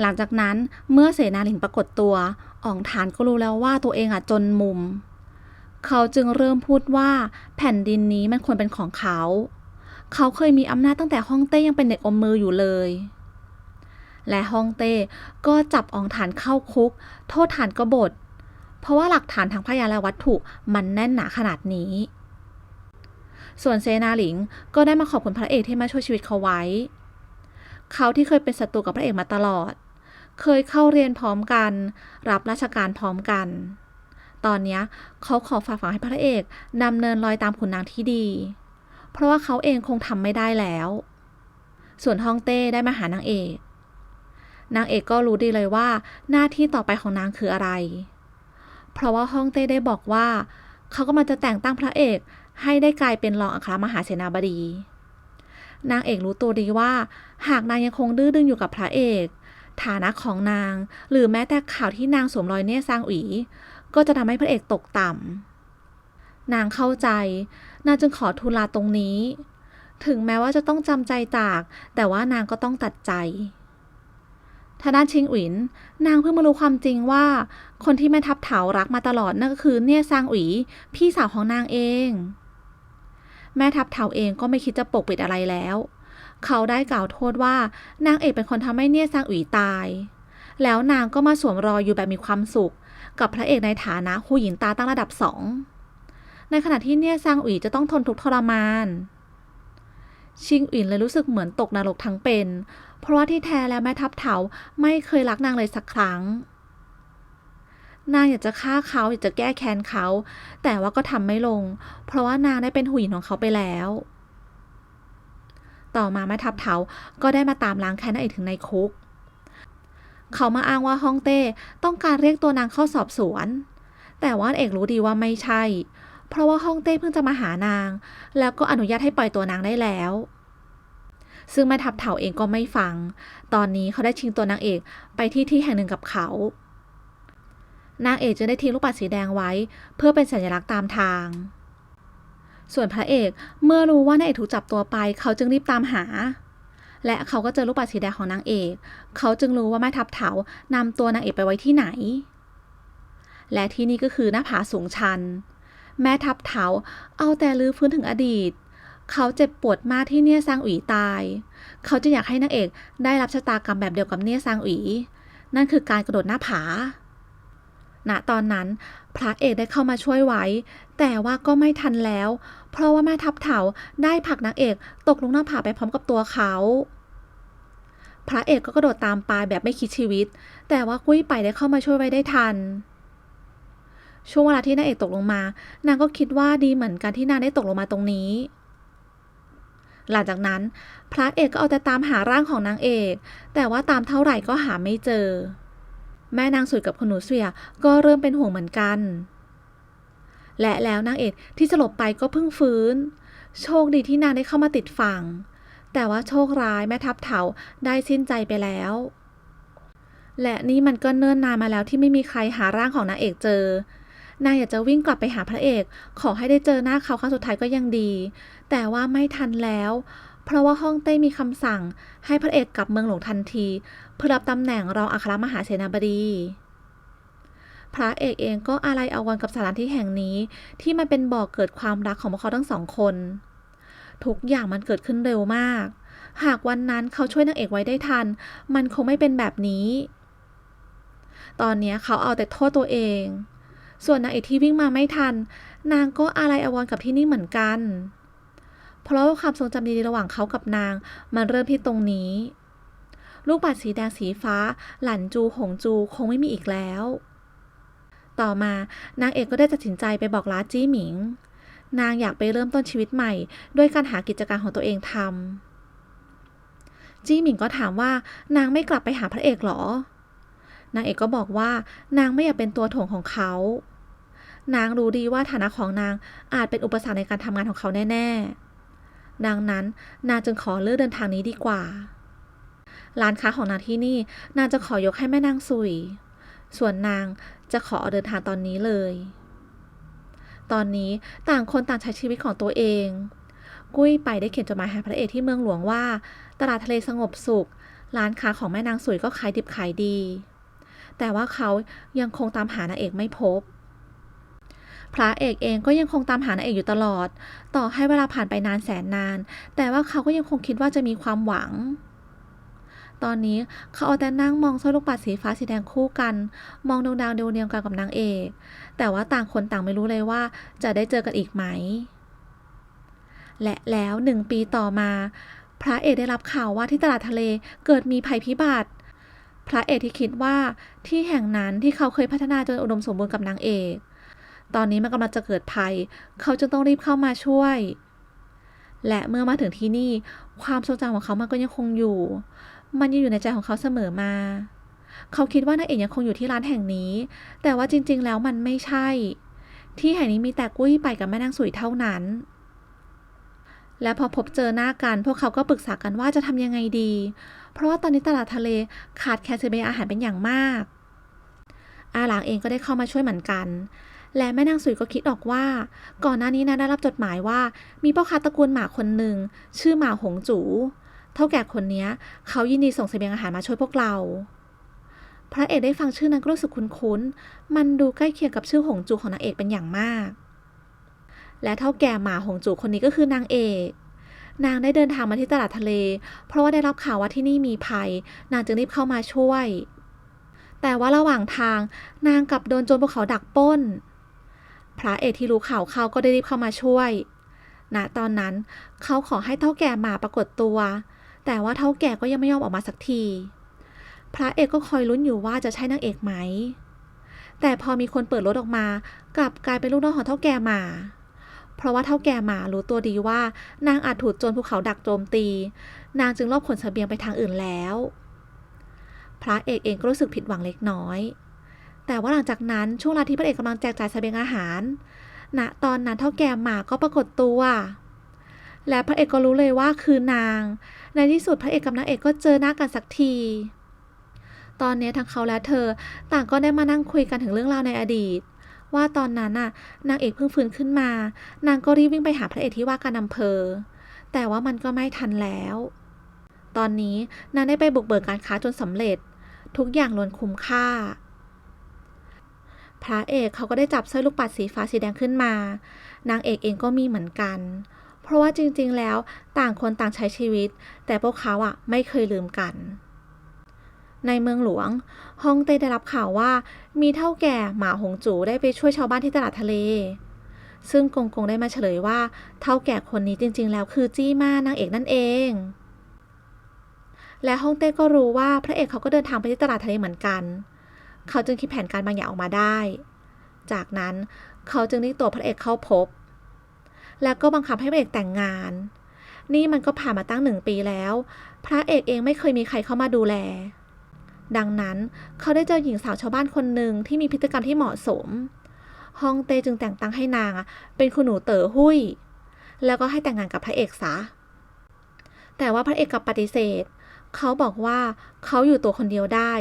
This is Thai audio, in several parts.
หลังจากนั้นเมื่อเสนาหลิงปรากฏตัวอ่องฐานก็รู้แล้วว่าตัวเองอะจนมุม เขาจึงเริ่มพูดว่าแผ่นดินนี้มันควรเป็นของเขา เขาเคยมีอำนาจตั้งแต่ฮ่องเต้ยังเป็นเด็กอมมืออยู่เลย และฮ่องเต้ก็จับอองฐานเข้าคุก โทษฐานกบฏ เพราะว่าหลักฐานทางพยานและวัตถุมันแน่นหนาขนาดนี้ ส่วนเซนาหลิงก็ได้มาขอบคุณพระเอกที่มาช่วยชีวิตเขาไว้ เขาที่เคยเป็นศัตรูกับพระเอกมาตลอด เคยเข้าเรียนพร้อมกัน รับราชการพร้อมกัน ตอนนี้เขาขอฝากฝังให้พระเอกดำเนินรอยตามขุนนางที่ดี เพราะว่าเขาเองคงทำไม่ได้แล้ว ส่วนฮ่องเต้ได้มาหานางเอก นางเอกก็รู้ดีเลยว่าหน้าที่ต่อไปของนางคืออะไร เพราะว่าฮ่องเต้ได้บอกว่า เขากำลังจะแต่งตั้งพระเอกให้ได้กลายเป็นรองอัครมหาเสนาบดี นางเอกรู้ตัวดีว่า หากนางยังคงดื้อดึงอยู่กับพระเอก ฐานะของนาง หรือแม้แต่ข่าวที่นางสวมรอยเน่ซางอุ๋ก็จะทำให้พระเอกตกต่ำนางเข้าใจ นางจึงขอทูลลาตรงนี้ ถึงแม้ว่าจะต้องจำใจจาก แต่ว่านางก็ต้องตัดใจทางด้านชิงอุ๋นนางเพิ่งมารู้ความจริงว่า คนที่แม่ทัพเถารักมาตลอดนั่นก็คือเนี่ยซางอุ๋ยพี่สาวของนางเอง แม่ทัพเถาเองก็ไม่คิดจะปกปิดอะไรแล้ว เขาได้กล่าวโทษว่านางเอกเป็นคนทำให้เนี่ยซางอุ๋ยตาย แล้วนางก็มาสวมรอยอยู่แบบมีความสุข กับพระเอกในฐานะหูหญิงตาตั้งระดับสอง ในขณะที่เนี่ยซางอุ๋ยจะต้องทนทุกข์ทรมาน ชิงอุ๋นเลยรู้สึกเหมือนตกนรกทั้งเป็น เพราะว่าที่แท้แล้วแม่ทัพเถาไม่เคยรักนางเลยสักครั้ง นางอยากจะฆ่าเขาอยากจะแก้แค้นเขา แต่ว่าก็ทำไม่ลง เพราะว่านางได้เป็นหูหญิงของเขาไปแล้ว ต่อมาแม่ทัพเถาก็ได้มาตามล้างแค้นนางเอกถึงในคุก เขามาอ้างว่าฮ่องเต้ต้องการเรียกตัวนางเข้าสอบสวน แต่ว่าเอกรู้ดีว่าไม่ใช่ เพราะว่าฮ่องเต้เพิ่งจะมาหานาง แล้วก็อนุญาตให้ปล่อยตัวนางได้แล้ว ซึ่งแม่ทัพเถาเองก็ไม่ฟัง ตอนนี้เขาได้ชิงตัวนางเอกไปที่ที่แห่งหนึ่งกับเขา นางเอกจะได้ทิ้งลูกปัดสีแดงไว้ เพื่อเป็นสัญลักษณ์ตามทาง ส่วนพระเอกเมื่อรู้ว่านางเอกถูกจับตัวไป เขาจึงรีบตามหา และเขาก็เจอลูกปัดสีแดงของนางเอก เขาจึงรู้ว่าแม่ทัพเถานำตัวนางเอกไปไว้ที่ไหน และที่นี่ก็คือหน้าผาสูงชัน แม่ทัพเถาเอาแต่ลื้อฟื้นถึงอดีต เขาเจ็บปวดมากที่เนี่ยซางอุ๋ยตาย เขาจะอยากให้นางเอกได้รับชะตากรรมแบบเดียวกับเนี่ยซางอุ๋ยนั่นคือการกระโดดหน้าผาณตอนนั้น พระเอกได้เข้ามาช่วยไว้ แต่ว่าก็ไม่ทันแล้ว เพราะว่าแม่ทัพเถาได้ผลักนางเอกตกลงหน้าผาไปพร้อมกับตัวเขา พระเอกก็กระโดดตามไปแบบไม่คิดชีวิต แต่ว่ากุ้ยไปได้เข้ามาช่วยไว้ได้ทัน ช่วงเวลาที่นางเอกตกลงมา นางก็คิดว่าดีเหมือนกันที่นางได้ตกลงมาตรงนี้หลังจากนั้น พระเอกก็เอาแต่ตามหาร่างของนางเอก แต่ว่าตามเท่าไหร่ก็หาไม่เจอ แม่นางสุยกับคุณหนูเสียก็เริ่มเป็นห่วงเหมือนกัน และแล้วนางเอกที่สลบไปก็เพิ่งฟื้น โชคดีที่นางได้เข้ามาติดฝั่ง แต่ว่าโชคร้ายแม่ทัพเถาได้สิ้นใจไปแล้ว และนี่มันก็เนิ่นนานมาแล้วที่ไม่มีใครหาร่างของนางเอกเจอนางอยากจะวิ่งกลับไปหาพระเอก ขอให้ได้เจอหน้าเขาครั้งสุดท้ายก็ยังดี แต่ว่าไม่ทันแล้ว เพราะว่าฮ่องเต้มีคำสั่งให้พระเอกกลับเมืองหลวงทันที เพื่อรับตำแหน่งรองอัครมหาเสนาบดี พระเอกเองก็อาลัยอาวรณ์กับสถานที่แห่งนี้ ที่มันเป็นบ่อกเกิดความรักของพวกเขาทั้งสองคน ทุกอย่างมันเกิดขึ้นเร็วมาก หากวันนั้นเขาช่วยนางเอกไว้ได้ทัน มันคงไม่เป็นแบบนี้ ตอนนี้เขาเอาแต่โทษตัวเอง ส่วนนางเอกที่วิ่งมาไม่ทัน นางก็อาลัยอาวรณ์กับที่นี่เหมือนกัน เพราะว่าความทรงจำดีๆระหว่างเขากับนาง มันเริ่มที่ตรงนี้ ลูกปัดสีแดงสีฟ้า หลันจูหงจูคงไม่มีอีกแล้ว ต่อมานางเอกก็ได้ตัดสินใจไปบอกลาจี้หมิง นางอยากไปเริ่มต้นชีวิตใหม่ ด้วยการหากิจการของตัวเองทำจี้หมิงก็ถามว่านางไม่กลับไปหาพระเอกหรอ นางเอกก็บอกว่านางไม่อยากเป็นตัวถ่วงของเขานางรู้ดีว่าฐานะของนางอาจเป็นอุปสรรคในการทำงานของเขาแน่ ๆ ดังนั้นนาจึงขอเลือกเดินทางนี้ดีกว่า ร้านค้าของนาที่นี่นาจะขอยกให้แม่นางสุย ส่วนนางจะขอเดินทางตอนนี้เลย ตอนนี้ต่างคนต่างใช้ชีวิตของตัวเอง กุ้ยไปได้เขียนจดหมายหาพระเอกที่เมืองหลวงว่า ตลาดทะเลสงบสุข ร้านค้าของแม่นางสุยก็ขายดิบขายดี แต่ว่าเขายังคงตามหานางเอกไม่พบ พระเอกเองก็ยังคงตามหานางเอกอยู่ตลอด ต่อให้เวลาผ่านไปนานแสนนาน แต่ว่าเขาก็ยังคงคิดว่าจะมีความหวัง ตอนนี้เขาเอาแต่นั่งมองสร้อยลูกปัดสีฟ้าสีแดงคู่กัน มองดวงดาวดวงเดียวกันกับนางเอก แต่ว่าต่างคนต่างไม่รู้เลยว่าจะได้เจอกันอีกไหม และแล้วหนึ่งปีต่อมา พระเอกได้รับข่าวว่าที่ตลาดทะเลเกิดมีภัยพิบัติพระเอกที่คิดว่าที่แห่งนั้นที่เขาเคยพัฒนาจนอุดมสมบูรณ์กับนางเอก ตอนนี้มันกำลังจะเกิดภัย เขาจึงต้องรีบเข้ามาช่วย และเมื่อมาถึงที่นี่ ความทรงจำของเขามันก็ยังคงอยู่ มันยังอยู่ในใจของเขาเสมอมา เขาคิดว่านางเอกยังคงอยู่ที่ร้านแห่งนี้ แต่ว่าจริง ๆ แล้วมันไม่ใช่ ที่แห่งนี้มีแต่กุ้ยไปกับแม่นางสุยเท่านั้น และพอพบเจอหน้ากัน พวกเขาก็ปรึกษากันว่าจะทำยังไงดี เพราะว่าตอนนี้ตลาดทะเลขาดแคลนเซเบอาหารเป็นอย่างมากอาหลางเองก็ได้เข้ามาช่วยเหมือนกัน และแม่นางสุยก็คิดออกว่า ก่อนหน้านี้นะได้รับจดหมายว่า มีพ่อค้าตระกูลหมาคนหนึ่งชื่อหมาหงจูเท่าแก่คนนี้เขายินดีส่งเสบียงอาหารมาช่วยพวกเรา พระเอกได้ฟังชื่อนั้นก็รู้สึกคุ้นๆมันดูใกล้เคียงกับชื่อหงจูของนางเอกเป็นอย่างมาก และเท่าแก่หมาหงจูคนนี้ก็คือนางเอกนางได้เดินทางมาที่ตลาดทะเล เพราะว่าได้รับข่าวว่าที่นี่มีภัย นางจึงรีบเข้ามาช่วย แต่ว่าระหว่างทางนางกลับโดนโจรภูเขาดักป้น พระเอกที่รู้ข่าวเขาก็ได้รีบเข้ามาช่วยณตอนนั้นเขาขอให้เท่าแก่มาปรากฏตัว แต่ว่าเท่าแก่ก็ยังไม่ยอมออกมาสักที พระเอกก็คอยลุ้นอยู่ว่าจะใช่นางเอกไหม แต่พอมีคนเปิดรถออกมากลับกลายเป็นลูกน้องของเท่าแก่หมา เพราะว่าเท่าแก่หมารู้ตัวดีว่านางอาจถูกโจรภูเขาดักโจมตี นางจึงลอบขนเสบียงไปทางอื่นแล้ว พระเอกเองก็รู้สึกผิดหวังเล็กน้อย แต่ว่าหลังจากนั้นช่วงเวลาที่พระเอกกำลังแจกจ่ายเสบียงอาหารณตอนนั้นเท่าแก่หมาก็ปรากฏตัว และพระเอกก็รู้เลยว่าคือนาง ในที่สุดพระเอกกับนางเอกก็เจอหน้ากันสักที ตอนนี้ทั้งเขาและเธอต่างก็ได้มานั่งคุยกันถึงเรื่องราวในอดีต ว่าตอนนั้นน่ะนางเอกเพิ่งฟื้นขึ้นมา นางก็รีบวิ่งไปหาพระเอกที่ว่าการอำเภอ แต่ว่ามันก็ไม่ทันแล้ว ตอนนี้นางได้ไปบุกเบิกการค้าจนสำเร็จ ทุกอย่างล้วนคุ้มค่า พระเอกเขาก็ได้จับสร้อยลูกปัดสีฟ้าสีแดงขึ้นมา นางเอกเองก็มีเหมือนกัน เพราะว่าจริงๆแล้วต่างคนต่างใช้ชีวิต แต่พวกเขาอะไม่เคยลืมกัน ในเมืองหลวงฮ่องเต้ได้รับข่าวว่า มีเท่าแก่หมาหงจูได้ไปช่วยชาวบ้านที่ตลาดทะเล ซึ่งกงกงได้มาเฉลยว่า เท่าแก่คนนี้จริง ๆ แล้วคือจี้มานางเอกนั่นเองและฮ่องเต้ก็รู้ว่าพระเอกเขาก็เดินทางไปที่ตลาดทะเลเหมือนกันเเขาจึงคิดแผนการบางอย่างออกมาได้ จากนั้นเขาจึงเรียกตัวพระเอกเข้าพบ แล้วก็บังคับให้พระเอกแต่งงาน นี่มันก็ผ่านมาตั้งหนึ่งปีแล้ว พระเอกเองไม่เคยมีใครเข้ามาดูแล ดังนั้นเขาได้เจอหญิงสาวชาวบ้านคนหนึ่งที่มีพฤติกรรมที่เหมาะสมฮองเตจึงแต่งตั้งให้นางเป็นคุณหนูเต๋อหุ้ย แล้วก็ให้แต่งงานกับพระเอกซะ แต่ว่าพระเอกกลับปฏิเสธ เขาบอกว่าเขาอยู่ตัวคนเดียวได้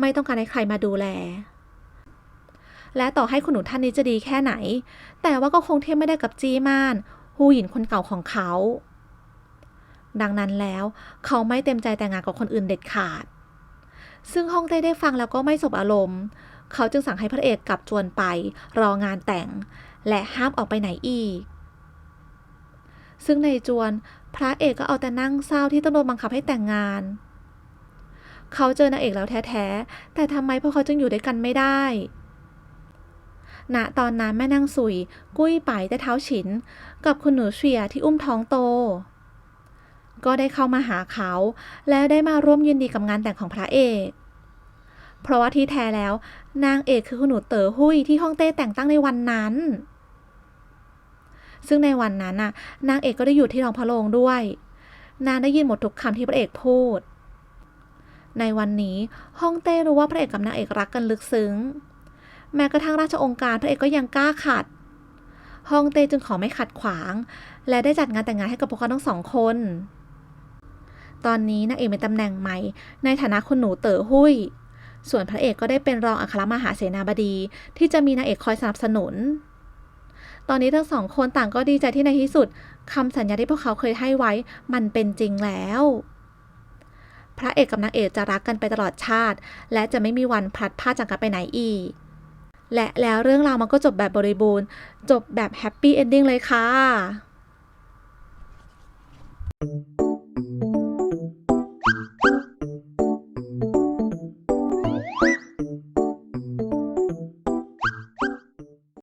ไม่ต้องการให้ใครมาดูแล และต่อให้คุณหนูท่านนี้จะดีแค่ไหน แต่ว่าก็คงเทียบไม่ได้กับจีมานฮูหยินคนเก่าของเขา ดังนั้นแล้วเขาไม่เต็มใจแต่งงานกับคนอื่นเด็ดขาด ซึ่งฮ่องเต้ได้ฟังแล้วก็ไม่สบอารมณ์ เขาจึงสั่งให้พระเอกกลับจวนไป รองานแต่ง และห้ามออกไปไหนอีก ซึ่งในจวนพระเอกก็เอาแต่นั่งเศร้าที่ต้องโดนบังคับให้แต่งงาน เขาเจอนางเอกแล้วแท้ๆ แต่ทำไมพวกเขาจึงอยู่ด้วยกันไม่ได้ณตอนนั้นแม่นางสุย กุ้ยไปแต่เท้าฉิน กับคุณหนูเฉียที่อุ้มท้องโต ก็ได้เข้ามาหาเขา และได้มาร่วมยินดีกับงานแต่งของพระเอก เพราะว่าที่แท้แล้ว นางเอกคือคุณหนูเต๋อหุยที่ฮ่องเต้แต่งตั้งในวันนั้น ซึ่งในวันนั้นน่ะ นางเอกก็ได้อยู่ที่ท้องพระโรงด้วย นางได้ยินหมดทุกคำที่พระเอกพูด ในวันนี้ฮ่องเต้รู้ว่าพระเอกกับนางเอกรักกันลึกซึ้ง แม้กระทั่งราชองค์การพระเอกก็ยังกล้าขัดฮ่องเต้จึงขอไม่ขัดขวาง และได้จัดงานแต่งงานให้กับพวกเขาทั้งสองคน ตอนนี้นางเอกมีตำแหน่งใหม่ ในฐานะคุณหนูเต๋อหุยส่วนพระเอกก็ได้เป็นรองอัครมหาเสนาบดีที่จะมีนางเอกคอยสนับสนุน ตอนนี้ทั้งสองคนต่างก็ดีใจที่ในที่สุดคำสัญญาที่พวกเขาเคยให้ไว้มันเป็นจริงแล้ว พระเอกกับนางเอกจะรักกันไปตลอดชาติ และจะไม่มีวันพลัดพาจากกันไปไหนอีก และแล้วเรื่องราวมันก็จบแบบบริบูรณ์ จบแบบแฮปปี้เอนดิ้งเลยค่ะ thank you